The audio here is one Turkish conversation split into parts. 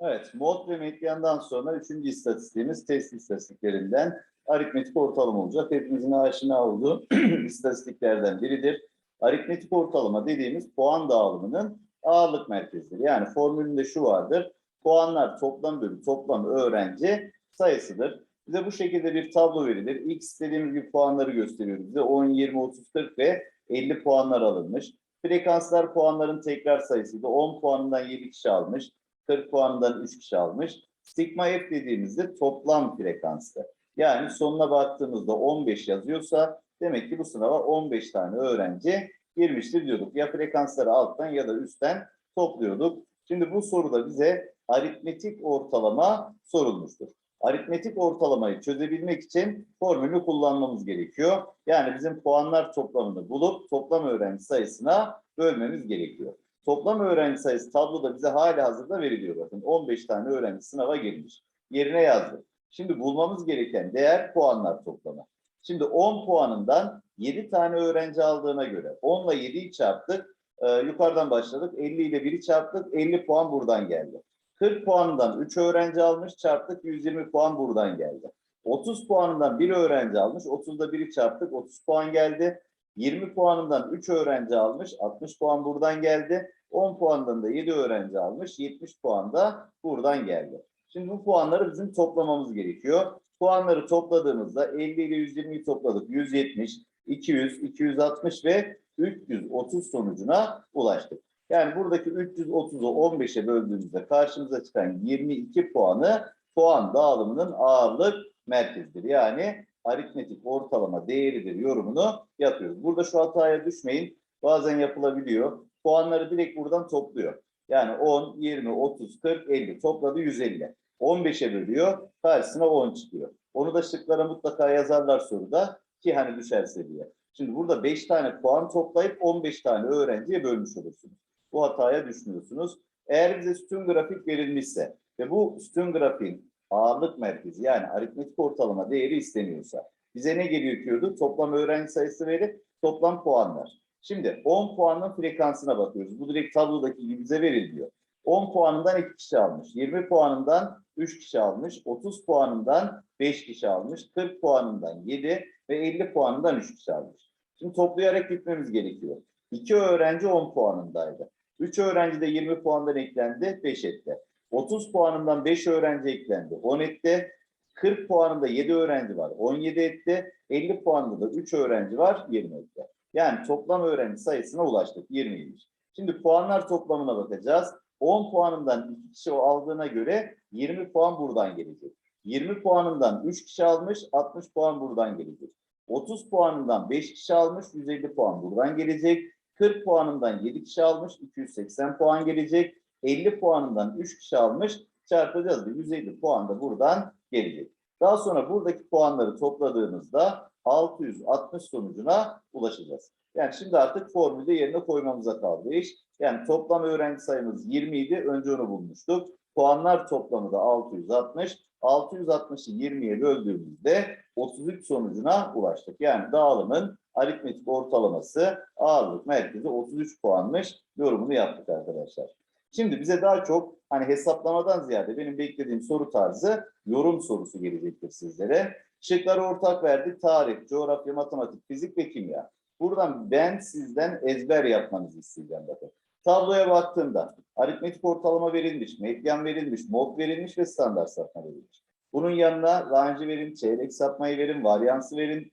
Evet, mod ve medyandan sonra üçüncü istatistiğimiz test istatistiklerinden aritmetik ortalama olacak. Hepimizin aşina olduğu istatistiklerden biridir. Aritmetik ortalama dediğimiz puan dağılımının ağırlık merkezidir. Yani formülünde şu vardır. Puanlar toplam bölü toplam öğrenci sayısıdır. Bize bu şekilde bir tablo verilir. X dediğimiz gibi puanları gösteriyor bize. 10, 20, 30, 40 ve 50 puanlar alınmış. Frekanslar puanların tekrar sayısıydı. 10 puanından 7 kişi almış. 40 puanından 3 kişi almış. Sigma F dediğimizde toplam frekanstı. Yani sonuna baktığımızda 15 yazıyorsa demek ki bu sınava 15 tane öğrenci girmiştir diyorduk. Ya frekansları alttan ya da üstten topluyorduk. Şimdi bu soruda bize aritmetik ortalama sorulmuştur. Aritmetik ortalamayı çözebilmek için formülü kullanmamız gerekiyor. Yani bizim puanlar toplamını bulup toplam öğrenci sayısına bölmemiz gerekiyor. Toplam öğrenci sayısı tabloda bize hali hazırda veriliyor. Bakın 15 tane öğrenci sınava girmiş. Yerine yazdık. Şimdi bulmamız gereken değer puanlar toplamı. Şimdi 10 puanından 7 tane öğrenci aldığına göre 10 ile 7'yi çarptık. Ee, yukarıdan başladık. 50 ile 1'i çarptık. 50 puan buradan geldi. 40 puanından 3 öğrenci almış çarptık. 120 puan buradan geldi. 30 puanından 1 öğrenci almış. 30'da 1'i çarptık. 30 puan geldi. 20 puanından 3 öğrenci almış. 60 puan buradan geldi. 10 puandan da 7 öğrenci almış. 70 puan da buradan geldi. Şimdi bu puanları bizim toplamamız gerekiyor. Puanları topladığımızda 50 ile 120'yi topladık. 170, 200, 260 ve 330 sonucuna ulaştık. Yani buradaki 330'u 15'e böldüğümüzde karşımıza çıkan 22 puanı puan dağılımının ağırlık merkezidir. Yani aritmetik ortalama değeridir yorumunu yapıyoruz. Burada şu hataya düşmeyin. Bazen yapılabiliyor. Puanları direkt buradan topluyor. Yani 10, 20, 30, 40, 50 topladı 150. 15'e bölüyor. Karşısına 10 çıkıyor. Onu da şıklara mutlaka yazarlar soruda ki hani düşerse diye. Şimdi burada 5 tane puan toplayıp 15 tane öğrenciye bölmüş olursunuz. Bu hataya düşmüyorsunuz. Eğer bize sütun grafik verilmişse ve bu sütun grafiğin ağırlık merkezi yani aritmetik ortalama değeri isteniyorsa bize ne gerekiyordu? Toplam öğrenci sayısı verip toplam puanlar. Şimdi 10 puanın frekansına bakıyoruz. Bu direkt tablodaki gibi bize veriliyor. 10 puanından 2 kişi almış. 20 puanından 3 kişi almış. 30 puanından 5 kişi almış. 40 puanından 7 ve 50 puanından 3 kişi almış. Şimdi toplayarak gitmemiz gerekiyor. 2 öğrenci 10 puanındaydı. 3 öğrenci de 20 puandan eklendi, 5 etti. 30 puanından 5 öğrenci eklendi, 10 etti. 40 puanında 7 öğrenci var, 17 etti. 50 puanında da 3 öğrenci var, 20 etti. Yani toplam öğrenci sayısına ulaştık, 20'ymiş. Şimdi puanlar toplamına bakacağız. 10 puanından 2 kişi aldığına göre 20 puan buradan gelecek. 20 puanından 3 kişi almış, 60 puan buradan gelecek. 30 puanından 5 kişi almış, 150 puan buradan gelecek. 40 puanından 7 kişi almış, 280 puan gelecek. 50 puanından 3 kişi almış, çarpacağız da 150 puan da buradan gelecek. Daha sonra buradaki puanları topladığımızda 660 sonucuna ulaşacağız. Yani şimdi artık formülde yerine koymamıza kaldı iş. Yani toplam öğrenci sayımız 20 idi. Önce onu bulmuştuk. Puanlar toplamı da 660. 660'ı 20'ye böldüğümüzde 33 sonucuna ulaştık. Yani dağılımın aritmetik ortalaması ağırlık merkezi 33 puanmış yorumunu yaptık arkadaşlar. Şimdi bize daha çok hani hesaplamadan ziyade benim beklediğim soru tarzı yorum sorusu gelecektir sizlere. Şıkları ortak verdik. Tarih, coğrafya, matematik, fizik ve kimya. Buradan ben sizden ezber yapmanızı isteyeceğim bakın. Tabloya baktığımda aritmetik ortalama verilmiş, medyan verilmiş, mod verilmiş ve standart sapma verilmiş. Bunun yanına range verin, çeyrek sapmayı verin, varyansı verin.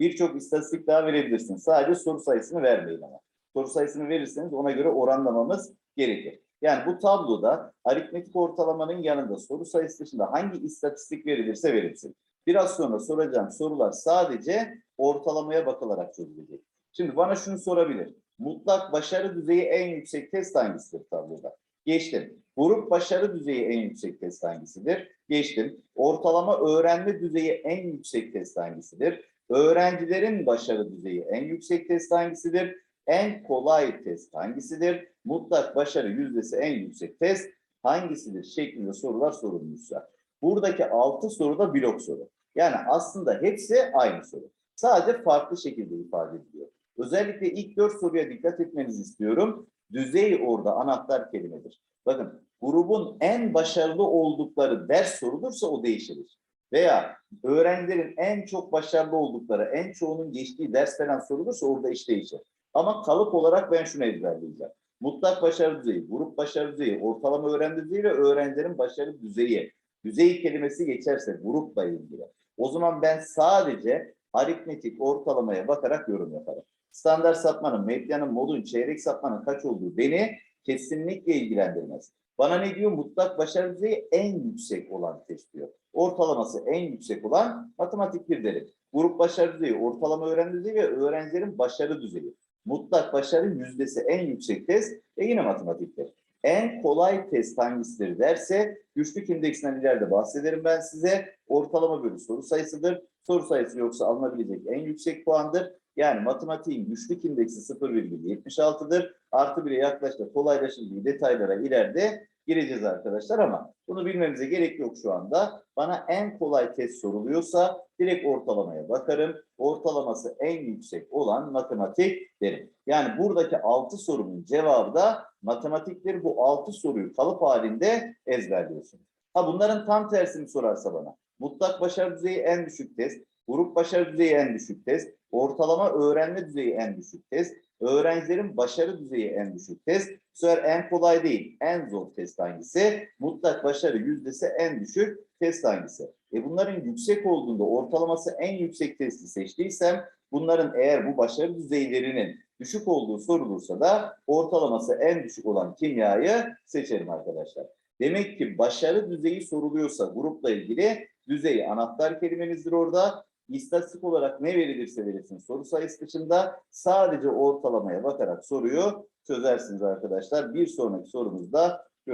Birçok istatistik daha verebilirsiniz. Sadece soru sayısını vermeyin ama. Soru sayısını verirseniz ona göre oranlamamız gerekir. Yani bu tabloda aritmetik ortalamanın yanında soru sayısı dışında hangi istatistik verilirse verilsin. Biraz sonra soracağım sorular sadece ortalamaya bakılarak çözülecek. Şimdi bana şunu sorabilir. Mutlak başarı düzeyi en yüksek test hangisidir tabloda? Geçtim. Grup başarı düzeyi en yüksek test hangisidir? Geçtim. Ortalama öğrenme düzeyi en yüksek test hangisidir? Öğrencilerin başarı düzeyi en yüksek test hangisidir? En kolay test hangisidir? Mutlak başarı yüzdesi en yüksek test hangisidir? Şeklinde sorular sorulmuşsa. Buradaki altı soru da blok soru. Yani aslında hepsi aynı soru. Sadece farklı şekilde ifade ediliyor. Özellikle ilk dört soruya dikkat etmenizi istiyorum. Düzey orada anahtar kelimedir. Bakın grubun en başarılı oldukları ders sorulursa o değişir. Veya öğrencilerin en çok başarılı oldukları, en çoğunun geçtiği ders falan sorulursa orada iş değişir. Ama kalıp olarak ben şunu ezberleyeceğim. Mutlak başarı düzeyi, grup başarı düzeyi, ortalama öğrenme düzeyi ve öğrencilerin başarı düzeyi. Düzey kelimesi geçerse grupla ilgili. O zaman ben sadece aritmetik ortalamaya bakarak yorum yaparım. Standart sapmanın, medyanın, modun, çeyrek sapmanın kaç olduğu beni kesinlikle ilgilendirmez. Bana ne diyor? Mutlak başarı düzeyi en yüksek olan test diyor. Ortalaması en yüksek olan matematik bir derim. Grup başarı düzeyi, ortalama öğrenme düzeyi ve öğrencilerin başarı düzeyi. Mutlak başarı yüzdesi en yüksek test e yine matematiktir. En kolay test hangisidir derse güçlük indeksinden ileride bahsederim ben size. Ortalama bölü soru sayısıdır. Soru sayısı yoksa alınabilecek en yüksek puandır. Yani matematiğin güçlük indeksi 0,76'dır. Artı 1'e yaklaşta kolaylaşır gibi detaylara ileride gireceğiz arkadaşlar ama bunu bilmemize gerek yok şu anda. Bana en kolay test soruluyorsa direkt ortalamaya bakarım. Ortalaması en yüksek olan matematik derim. Yani buradaki 6 sorunun cevabı da matematiktir. Bu 6 soruyu kalıp halinde ezberliyorsun. Ha bunların tam tersini sorarsa bana. Mutlak başarı düzeyi en düşük test, grup başarı düzeyi en düşük test, ortalama öğrenme düzeyi en düşük test, öğrencilerin başarı düzeyi en düşük test. Bu sefer en kolay değil, en zor test hangisi? Mutlak başarı yüzdesi en düşük test hangisi? E bunların yüksek olduğunda ortalaması en yüksek testi seçtiysem bunların eğer bu başarı düzeylerinin düşük olduğu sorulursa da ortalaması en düşük olan kimyayı seçerim arkadaşlar. Demek ki başarı düzeyi soruluyorsa grupla ilgili düzeyi anahtar kelimemizdir orada. İstatistik olarak ne verilirse verilsin soru sayısı dışında sadece ortalamaya bakarak soruyu çözersiniz arkadaşlar. Bir sonraki sorumuzda